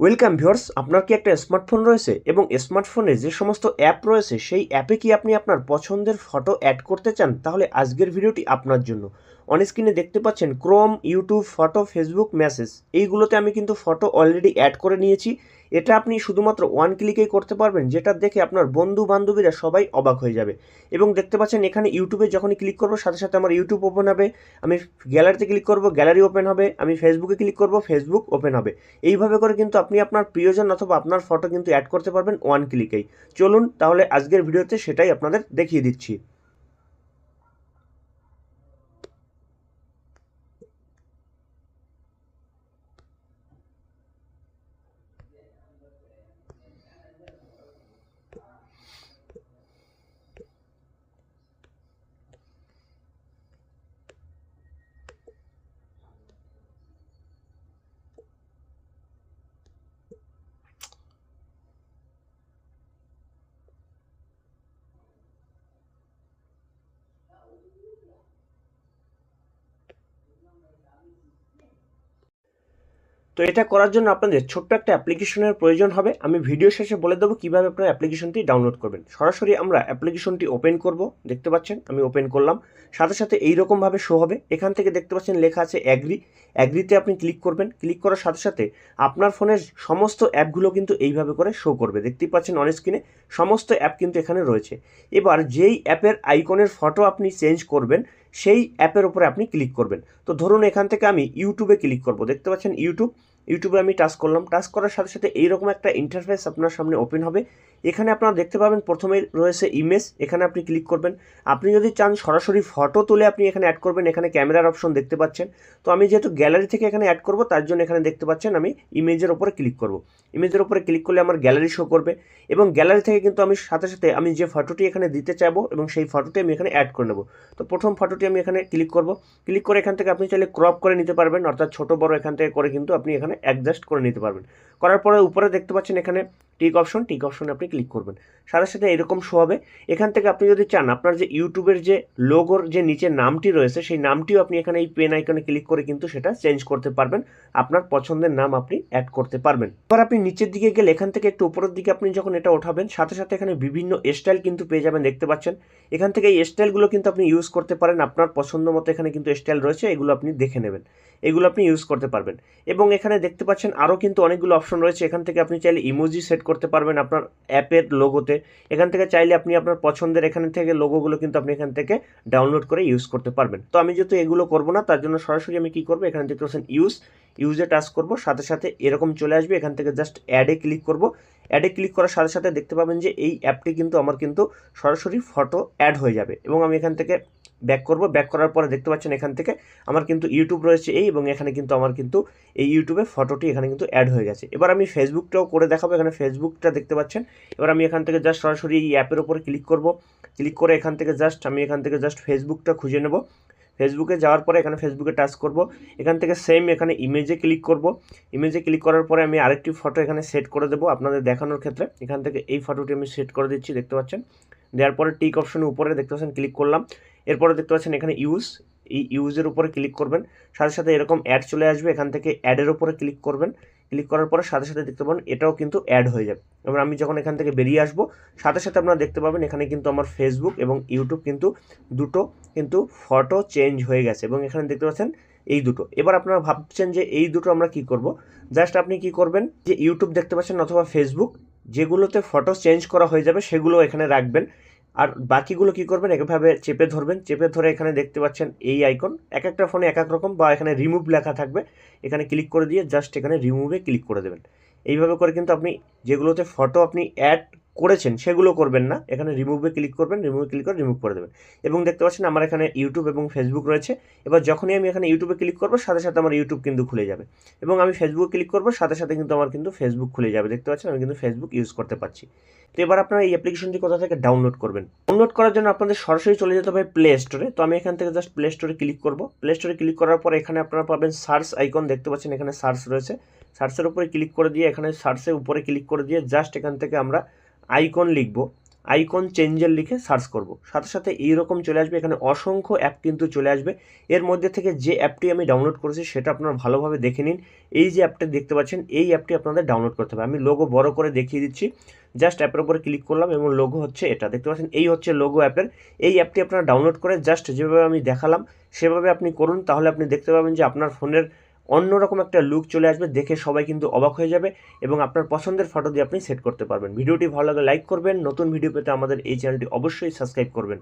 Welcome viewers, আপনার কি একটা স্মার্টফোন রয়েছে? এবং স্মার্টফোনে যে সমস্ত অ্যাপ রয়েছে, সেই অ্যাপে কি আপনি আপনার পছন্দের ফটো অ্যাড করতে চান? তাহলে আজকের ভিডিওটি আপনার জন্য। অন স্ক্রিনে দেখতে পাচ্ছেন Chrome YouTube photo Facebook message এইগুলোতে আমি কিন্তু ফটো অলরেডি অ্যাড করে নিয়েছি। এটা আপনি শুধুমাত্র ওয়ান ক্লিকেই করতে পারবেন, যেটা দেখে আপনার বন্ধু বান্ধবীরা সবাই অবাক হয়ে যাবে। এবং দেখতে পাচ্ছেন এখানে ইউটিউবে যখনই ক্লিক করব, সাথে সাথে আমার ইউটিউব ওপেন হবে। আমি গ্যালারিতে ক্লিক করব গ্যালারি ওপেন হবে। আমি ফেসবুকে ক্লিক করব ফেসবুক ওপেন হবে। এইভাবে করে কিন্তু আপনি আপনার প্রিয়জন অথবা আপনার ফটো কিন্তু অ্যাড করতে পারবেন ওয়ান ক্লিকেই চলুন তাহলে আজকের ভিডিওতে সেটাই আপনাদের দেখিয়ে দিচ্ছি। তো এটা করার জন্য আপনাদের ছোট্ট একটা অ্যাপ্লিকেশনের প্রয়োজন হবে। আমি ভিডিও শেষে বলে দেবো কীভাবে আপনারা অ্যাপ্লিকেশনটি ডাউনলোড করবেন। সরাসরি আমরা অ্যাপ্লিকেশনটি ওপেন করব, দেখতে পাচ্ছেন? আমি ওপেন করলাম। সাথে সাথে এইরকমভাবে শো হবে। এখান থেকে দেখতে পাচ্ছেন লেখা আছে অ্যাগ্রি। অ্যাগ্রিতে আপনি ক্লিক করবেন। ক্লিক করার সাথে সাথে আপনার ফোনের সমস্ত অ্যাপগুলো কিন্তু এইভাবে করে শো করবে। দেখতেই পাচ্ছেন অন স্ক্রিনে সমস্ত অ্যাপ কিন্তু এখানে রয়েছে। এবার যেই অ্যাপের আইকনের ফটো আপনি চেঞ্জ করবেন সেই অ্যাপের উপরে আপনি ক্লিক করবেন। তো ধরুন এখান থেকে আমি ইউটিউবে ক্লিক করব। দেখতে পাচ্ছেন ইউটিউব। ইউটিউবে আমি টাচ করলাম। টাচ করার সাথে সাথে এইরকম একটা ইন্টারফেস আপনার সামনে ওপেন হবে। এখানে আপনারা দেখতে পাবেন প্রথমে রয়েছে ইমেজ এখানে আপনি ক্লিক করবেন। আপনি যদি চান সরাসরি ফটো তুলে আপনি এখানে অ্যাড করবেন, এখানে ক্যামেরার অপশন দেখতে পাচ্ছেন। তো আমি যেহেতু গ্যালারি থেকে এখানে অ্যাড করব, তার জন্য এখানে দেখতে পাচ্ছেন আমি ইমেজের ওপরে ক্লিক করব। ইমেজের ওপরে ক্লিক করলে আমার গ্যালারি শো করবে এবং গ্যালারি থেকে কিন্তু আমি সাথে সাথে আমি যে ফটোটি এখানে দিতে চাইব এবং সেই ফটোটি আমি এখানে অ্যাড করে নেব। তো প্রথম ফটোটি আমি এখানে ক্লিক করব। ক্লিক করে এখান থেকে আপনি চাইলে ক্রপ করে নিতে পারবেন, অর্থাৎ ছোটো বড় এখান থেকে করে কিন্তু আপনি এখানে অ্যাডজাস্ট করে নিতে পারবেন। করার পরে উপরে দেখতে পাচ্ছেন এখানে টিক অপশন, টিক অপশনে আপনি ক্লিক করবেন। সাথে সাথে এরকম শো হবে। এখান থেকে আপনি যদি চান, আপনার যে ইউটিউবের যে লোগোর যে নিচে নামটি রয়েছে, সেই নামটিও আপনি এখানে এই পেন আইকনে ক্লিক করে কিন্তু সেটা চেঞ্জ করতে পারবেন। আপনার পছন্দের নাম আপনি অ্যাড করতে পারবেন। এবার আপনি নিচের দিকে গেলে, এখান থেকে একটু উপরের দিকে আপনি যখন এটা ওঠাবেন, সাথে সাথে এখানে বিভিন্ন স্টাইল কিন্তু পেয়ে যাবেন, দেখতে পাচ্ছেন। এখান থেকে এই স্টাইলগুলো কিন্তু আপনি ইউজ করতে পারেন। আপনার পছন্দ মতো এখানে কিন্তু স্টাইল রয়েছে, এগুলো আপনি দেখে নেবেন। এগুলো আপনি ইউজ করতে পারবেন। এবং এখানে দেখতে পাচ্ছেন আরও কিন্তু অনেকগুলো অপশন রয়েছে। এখান থেকে আপনি চাইলে ইমোজি সেট করতে পারবেন আপনার অ্যাপের লোগোতে। এখান থেকে চাইলে আপনি আপনার পছন্দের এখান থেকে লোগোগুলো কিন্তু আপনি এখান থেকে ডাউনলোড করে ইউজ করতে পারবেন। তো আমি যেহেতু এগুলো করব না, তার জন্য সরাসরি আমি কী করব? এখানে দেখতে পাচ্ছেন ইউজ ইউজে টাচ করব। সাথে সাথে এরকম চলে আসবে। এখান থেকে জাস্ট অ্যাডে ক্লিক করব। অ্যাডে ক্লিক করার সাথে সাথে দেখতে পাবেন যে এই অ্যাপটি কিন্তু আমার কিন্তু সরাসরি ফটো অ্যাড হয়ে যাবে এবং আমি এখান থেকে ব্যাক করব। ব্যাক করার পরে দেখতে পাচ্ছেন এখান থেকে আমার কিন্তু ইউটিউব রয়েছে এই এবং এখানে কিন্তু আমার কিন্তু এই ইউটিউবে ফটোটি এখানে কিন্তু অ্যাড হয়ে গেছে। এবার আমি ফেসবুকটাও করে দেখাবো। এখানে ফেসবুকটা দেখতে পাচ্ছেন। এবার আমি এখান থেকে জাস্ট সরাসরি এই অ্যাপের উপরে ক্লিক করব। ক্লিক করে এখান থেকে জাস্ট আমি এখান থেকে জাস্ট ফেসবুকটা খুঁজে নেব। ফেসবুকে যাওয়ার পরে এখানে ফেসবুকে টাচ করব। এখান থেকে সেম এখানে ইমেজে ক্লিক করব। ইমেজে ক্লিক করার পরে আমি আরেকটি ফটো এখানে সেট করে দেবো আপনাদের দেখানোর ক্ষেত্রে। এখান থেকে এই ফটোটি আমি সেট করে দিচ্ছি, দেখতে পাচ্ছেন? দেওয়ার পরে টিক অপশনের উপরে দেখতে পাচ্ছেন ক্লিক করলাম। এরপরে দেখতে পাচ্ছেন এখানে ইউজ এই ইউজের উপরে ক্লিক করবেন। সাথে সাথে এরকম অ্যাড চলে আসবে, এখান থেকে অ্যাডের উপরে ক্লিক করবেন। ক্লিক করার পরে সাথে সাথে দেখতে পাবেন এটাও কিন্তু অ্যাড হয়ে যাবে। এবার আমি যখন এখান থেকে বেরিয়ে আসব, সাথে সাথে আপনারা দেখতে পাবেন এখানে কিন্তু আমার ফেসবুক এবং ইউটিউব কিন্তু দুটো কিন্তু ফটো চেঞ্জ হয়ে গেছে এবং এখানে দেখতে পাচ্ছেন এই দুটো। এবার আপনারা ভাবছেন যে এই দুটো আমরা কি করব? জাস্ট আপনি কি করবেন যে ইউটিউব দেখতে পাচ্ছেন অথবা ফেসবুক যেগুলোতে ফটো চেঞ্জ করা হয়ে যাবে সেগুলো এখানে রাখবেন। আর বাকিগুলো কি করবেন? একভাবে চেপে ধরবেন। চেপে ধরে এখানে দেখতে পাচ্ছেন এই আইকন এক একটা ফোনে এক এক রকম বা এখানে রিমুভ লেখা থাকবে। এখানে ক্লিক করে দিয়ে জাস্ট এখানে রিমুভে ক্লিক করে দেবেন। এইভাবে করে কিন্তু আপনি যেগুলোতে ফটো আপনি অ্যাড করেছেন, সেগুলো করবেন না। এখানে রিমুভে ক্লিক করবেন রিমুভে ক্লিক করে রিমুভ করে দেবেন। এবং দেখতে পাচ্ছেন আমার এখানে ইউটিউব এবং ফেসবুক রয়েছে। এবার যখনই আমি এখানে ইউটিউবে ক্লিক করব, সাথে সাথে আমার ইউটিউব কিন্তু খুলে যাবে। এবং আমি ফেসবুকে ক্লিক করব, সাথে সাথে কিন্তু আমার কিন্তু ফেসবুক খুলে যাবে। দেখতে পাচ্ছেন আমি কিন্তু ফেসবুক ইউজ করতে পারছি। তো এবার আপনারা এই অ্যাপ্লিকেশনটি কোথা থেকে ডাউনলোড করবেন? ডাউনলোড করার জন্য আপনাদের সরাসরি চলে যেতে হবে প্লে স্টোরে তো আমি এখান থেকে জাস্ট প্লে স্টোরে ক্লিক করব। প্লে স্টোরে ক্লিক করার পর এখানে আপনারা পাবেন সার্চ আইকন দেখতে পাচ্ছেন এখানে সার্চ রয়েছে। সার্চের উপরে ক্লিক করে দিয়ে, এখানে সার্চের উপরে ক্লিক করে দিয়ে জাস্ট এখান থেকে আমরা আইকন লিখব আইকন চেঞ্জের লিখে সার্চ করব। সাথে সাথে এইরকম চলে আসবে, এখানে অসংখ্য অ্যাপ কিন্তু চলে আসবে। এর মধ্যে থেকে যে অ্যাপটি আমি ডাউনলোড করেছি, সেটা আপনারা ভালোভাবে দেখে নিন। এই যে অ্যাপটা দেখতে পাচ্ছেন, এই অ্যাপটি আপনাদের ডাউনলোড করতে হবে। আমি লোগো বড় করে দেখিয়ে দিচ্ছি। জাস্ট অ্যাপের উপরে ক্লিক করলাম এবং লোগো হচ্ছে এটা। দেখতে পাচ্ছেন, এই হচ্ছে লোগো অ্যাপের এই অ্যাপটি আপনারা ডাউনলোড করে জাস্ট যেভাবে আমি দেখালাম, সেভাবে আপনি করুন। তাহলে আপনি দেখতে পাবেন যে আপনার ফোনের অন্যরকম একটা লুক চলে আসবে, দেখে সবাই কিন্তু অবাক হয়ে যাবে এবং আপনার পছন্দের ফটো দিয়ে আপনি সেট করতে পারবেন। ভিডিওটি ভালো লাগে লাইক করবেন, নতুন ভিডিও পেতে আমাদের এই চ্যানেলটি অবশ্যই সাবস্ক্রাইব করবেন।